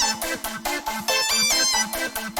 Thank you.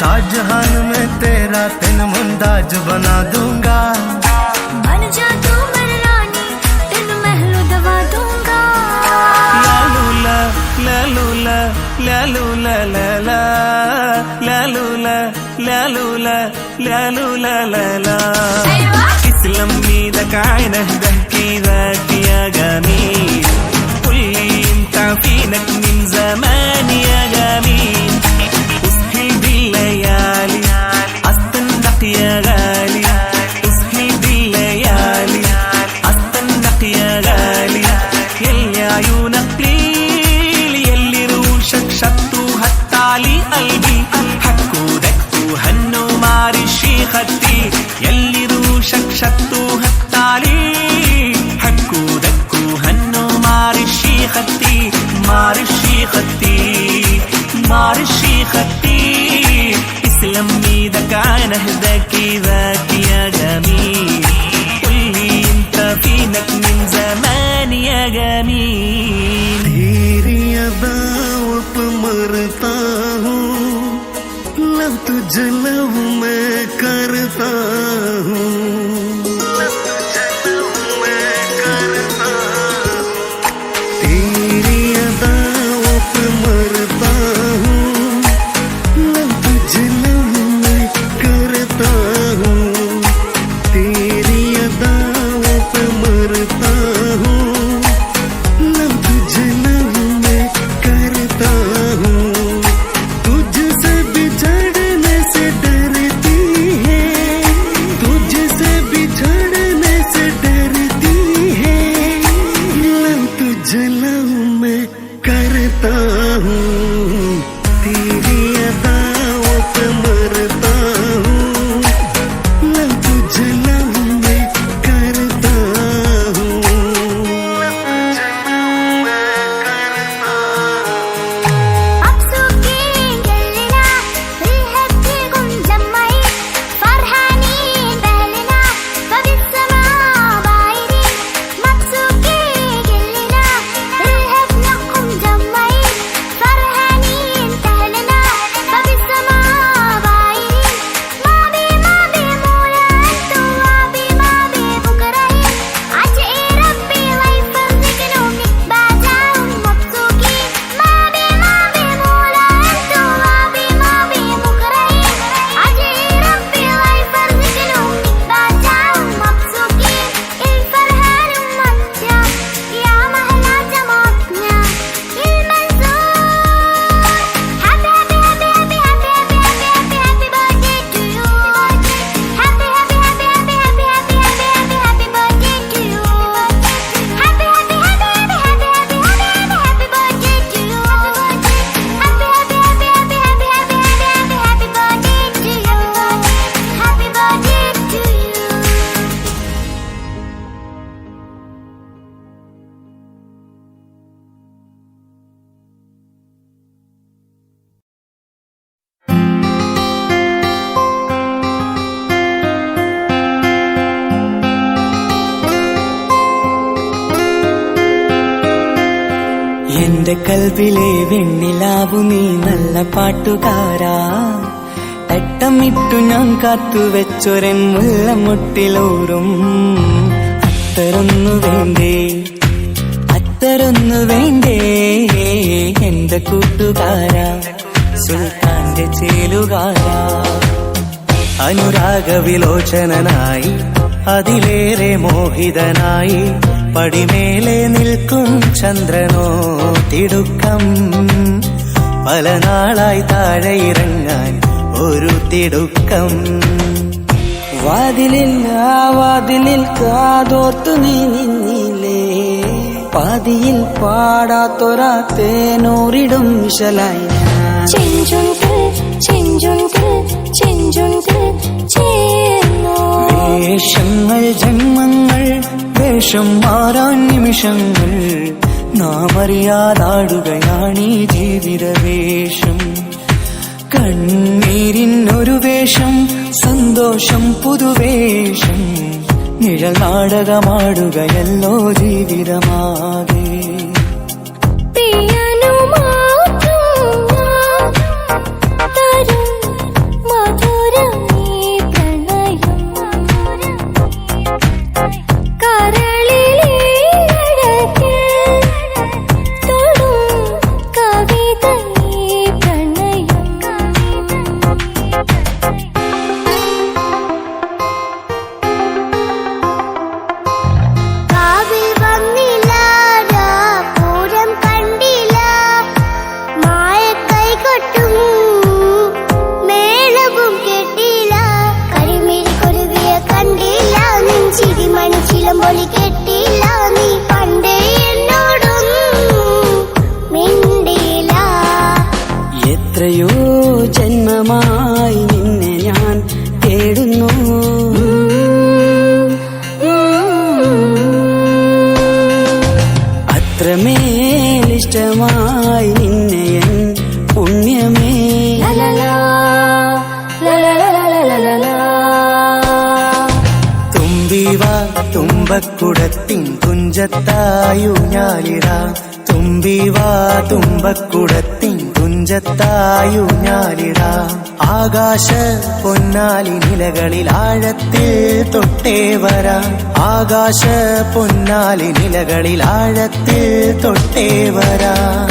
Shah Jahan में तेरा तिन मुमताज बना दूंगा बन जा तू मेरी रानी तिन महल दबा दूंगा ललूला ललूला ललूला लला ललूला ललूला ललूला लला ఇస్లం మీద కాయన దహకి రాకియాగామి ताफ़ी ఇంత ఫీనక్ నిన్ జమానియాగామి شتو هالتالي حكو دكو هنو مار الشيخ التي مار الشيخ التي مار الشيخ التي اسلم إيدك عن اهداك ذاك يا جميل قولي انت فينك من زمان يا جميل എന്റെ കൽവിലെ വെണ്ണിലാവു നീ നല്ല പാട്ടുകാരാ. തട്ടമിട്ടു ഞാൻ കാത്തുവെച്ചൊരൻ മുല്ലമുട്ടിലൂറും. അത്തരൊന്നു വേണ്ടേ? അത്തരൊന്നു വേണ്ടേ? എന്റെ കൂട്ടുകാരാ സുൽത്താന്റെ ചേലുകാരാ. അനുരാഗവിലോചനായി അതിലേറെ മോഹിതനായി പടിമേലെ നിൽക്കും ചന്ദ്രനോ തിടുക്കം. പല നാളായി താഴെ ഇറങ്ങാൻ ഒരു തിടുക്കം. വാതിലിൽ ആ വാതിലിൽ കാതോർത്തു നീ നിന്നില്ലേ പാതിയിൽ പാടാത്തൊരാ തേനൂറിടും വിശലായി ചെഞ്ചുണ്ട് ചെഞ്ചുണ്ട് ചെഞ്ചുണ്ട് ചേർന്നോ വേഷങ്ങൾ ജന്മങ്ങൾ വേഷം മാറാൻ നിമിഷങ്ങൾ നാം അറിയാതാടുകയാണ് ഈ ജീവിത വേഷം കണ്ണീരിനൊരു വേഷം സന്തോഷം പുതുവേഷം നിഴൽ നാടകമാടുകയല്ലോ ജീവിതമാകെ. entre you ആകാശ പൊന്നാലി നിലകളിൽ ആഴത്തിൽ തൊട്ടേ വരാം. ആകാശ പൊന്നാലി നിലകളിൽ ആഴത്തിൽ തൊട്ടേ വരാം.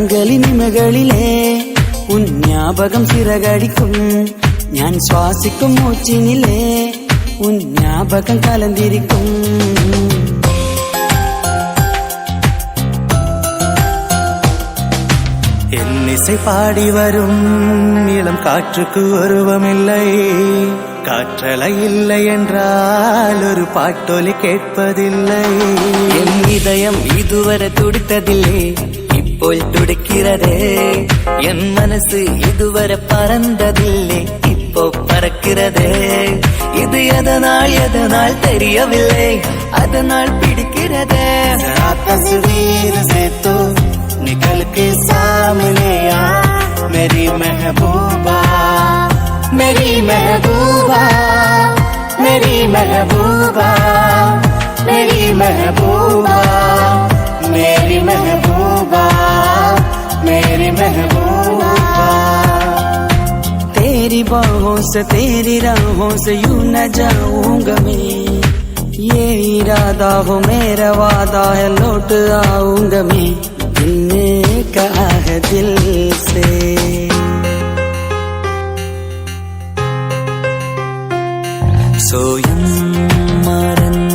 എൻ കൺകളിനിമകളിലെ ഉഞ്ഞാപകം ചിറകടിക്കും ഞാൻ ശ്വാസിക്കും മൂച്ചിനിലെ ഉഞ്ഞാപകം കലന്തിരിക്കും என்னிசை பாடி வரும் இளம் காற்றுக்கு உருவமில்லை காற்றலை இல்லை என்றால் ஒரு பாட்டொலி கேட்பதில்லை என் இதயம் இதுவரை துடித்ததில்லை போல் துடிக்கிறதே. என் மனசு இதுவரை பறந்ததில்லை இப்போ பறக்கிறதே. இது எதனால் எதனால் தெரியவில்லை அதனால் பிடிக்கிறதே. निकल के सामने आ मेरी महबूबा मेरी महबूबा मेरी महबूबा मेरी महबूबा मेरी महबूबा मेरी महबूबा। तेरी बाहों से, तेरी राहों से यू न जाऊँगा मैं। ये इरादा हो, मेरा वादा है, लौट आऊँगा मैं। दिल ने कहा है दिल से। सोयम मरन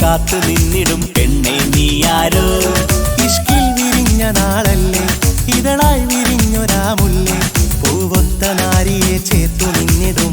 കാത്തു നിന്നിടും പെണ്ണെ നീയാരോ ഇഷ്കിൽ വിരിഞ്ഞ നാളല്ലേ ഇതളായി വിരിഞ്ഞൊരാമുല്ലേ? പൂവൊത്ത നാരിയെ ചേർത്തു നിന്നിടും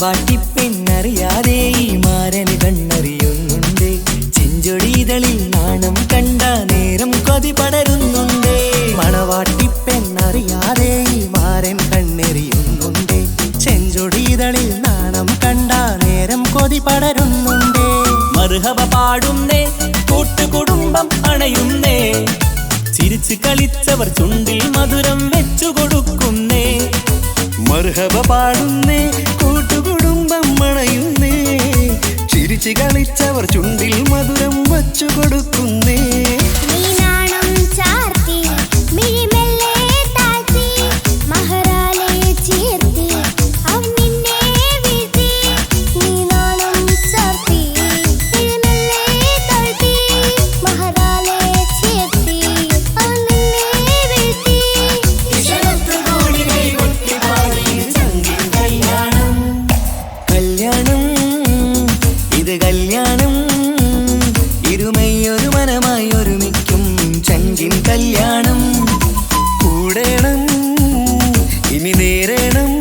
മണവാട്ടി ഈ മാരൻ കണ്ണറിയുന്നുണ്ട്. ചെഞ്ചൊടിതളിൽ നാണം കണ്ട നേരം കൊതി പടരുന്നുണ്ട്. മണവാട്ടിപ്പെന്നറിയാതെ ഈ മാരൻ കണ്ണെറിയുന്നുണ്ട്. ചെഞ്ചൊടിതളിൽ നാണം കണ്ട നേരം കൊതി പടരുന്നുണ്ട്. മറുഹവ പാടുന്നേ കൂട്ടുകുടുംബം അണയുന്നേ. ചിരിച്ചു കളിച്ചവർ ചുണ്ടിൽ മധുരം വെച്ചു കൊടുക്കുന്നേ. മർഹവ പാടുന്നേ മണയുന്നേ ചിരിച്ചു കളിച്ചവർ ചുണ്ടിൽ മധുരം വച്ചു കൊടുക്കുന്നേ നേരണം.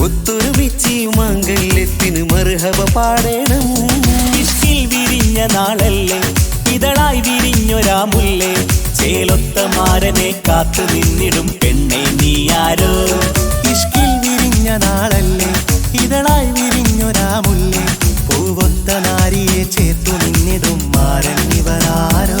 ഒത്തൊരുമിച്ച് മംഗല്യത്തിന് മർഹവ പാടേണം. ഇഷ്കിൽ വിരിഞ്ഞ നാളല്ലേ ഇതളായി വിരിഞ്ഞൊരാമുല്ലേ ചേലൊത്ത മാരനെ കാത്തു നിന്നിടും പെണ്ണെ നീ ആരോ? ഇഷ്കിൽ വിരിഞ്ഞ നാളല്ലേ ഇതളായി വിരിഞ്ഞൊരാമുല്ലേ പൂവൊത്ത നാരിയെ ചേർത്തു നിന്നിടും മാരൻ ഇവരാരോ